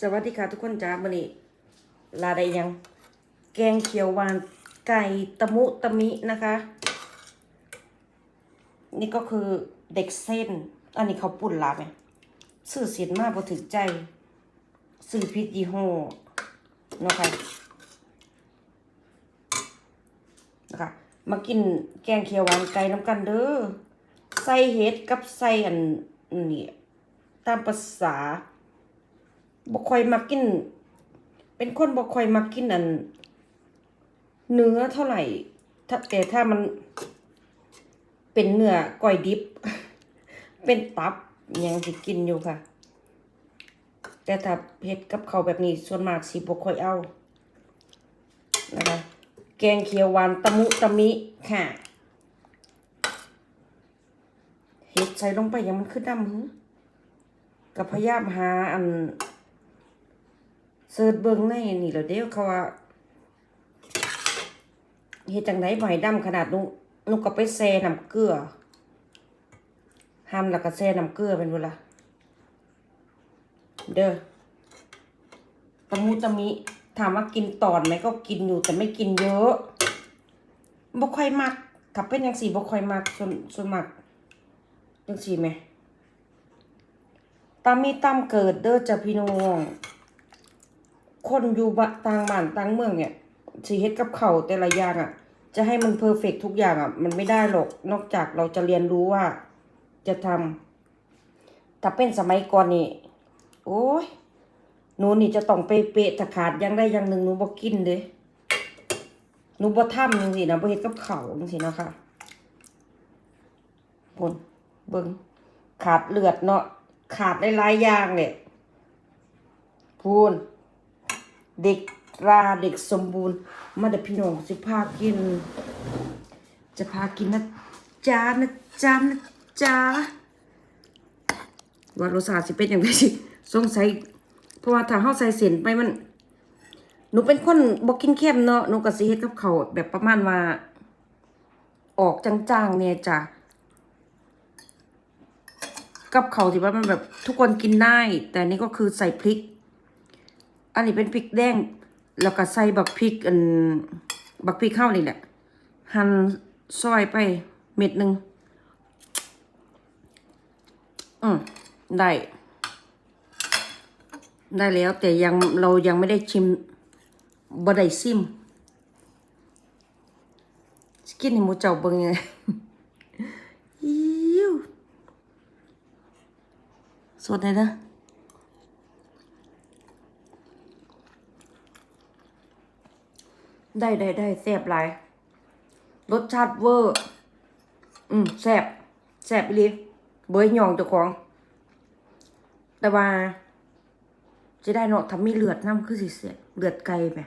สวัสดีค่ะทุกคนจ้ามื้อนี้ลาได้ยัง แกงเขียวหวานไก่ตะมุตะมินะคะ นี่ก็คือเด็กเส้น อันนี้เขาปุ่นลาไหมซื้อเสียนมากพอถึงใจซื้อพิษยี่ห้อเนาะค่ะนะคะมากินแกงเขียวหวานไก่น้ำกันเด้อใส่เห็ดกับใส่อันนี่ตามภาษา บ่ค่อยมักกิน เป็นคนบ่ค่อยมักกินอัน เนื้อเท่าไหร่ถ้าแต่ถ้ามัน เป็นเนื้อก้อยดิบ เป็นตับยังสิกินอยู่ค่ะ แต่ถ้าเฮ็ดกับเขาแบบนี้ส่วนมากสิบ่ค่อยเอานะคะแกงเขียวหวานตะมุตะมิค่ะเฮ็ดใส่ลงไปยังมันขึ้นดำหือกับพยายามหาอัน เสิร์ชเบิ่งในนี่แล้วเด้วเขาว่าเฮ็ดจังไดบ่ให้ดำขนาดนุนุก็ไปแช่น้ำเกลือหั่นแล้วก็แช่น้ำเกลือเป็นเวลาเด้อตะมูตะมิถามว่ากินตอนไหมก็กินอยู่แต่ไม่กินเยอะบ่ค่อยมักถ้าเป็นจังซี่บ่ค่อยมักส่วนส่วนมากจังซี่แหมตามีตามเกิดเด้อจ้ะพี่น้อง คนอยู่บะต่างบ้านต่างเมืองเนี่ยสิเฮ็ดกับเขาแต่ละอย่างอะ จะให้มันเพอร์เฟกทุกอย่างอะ มันไม่ได้หรอกนอกจากเราจะเรียนรู้ว่า จะทำถ้าเป็นสมัยก่อนนี่โอ้ยหนูนี่จะต้องไปเปะถ้าขาดอยังได้อย่างหนึ่งหนูบ่กินเด้หนูบ่ทำจังซี่นะบ่เฮ็ดกับเขาวจังซี่นะคะพูนเบิ่งขาดเลือดเนาะขาดหลายๆอย่างเนี่ยพูน เด็กราเด็กสมบูรณ์ มาเดี๋ยวพี่น้องสิพากิน จะพากินนะจ้านะจ้านะจ้าว่ารสชาติสิเป็นอย่างไรสิสงสัยเพราะว่าถ้าเฮาใส่เส้นไปมันหนูเป็นคนบ่กินเค็มเนาะหนูก็สิเฮ็ดกับเขาแบบประมาณว่าออกจางๆเนี่ยจ้ะกับเขาวที่ว่ามันแบบทุกคนกินได้ แต่นี่ก็คือใส่พริก อันนี้เป็นพริกแดง แล้วก็ใส่บักพริกอันบักพริกเข้านี่แหละ หั่นซอยไปเม็ดหนึ่งอืมได้ ได้แล้วแต่ยังเรายังไม่ได้ชิมบ่ได้ซิมสกินให้หมูเจ้าเบิ่งยังไงอิ้วสดเลยนะ ได้ได้ได้แซ่บหลาย รสชาติเวอร์ อืมแซ่บแซ่บอีหลีเบยหยองเจ้าของ แต่ว่า จะได้เนาะทำมีเลือดน้ำคือสิเสียเลือดไก่ไหม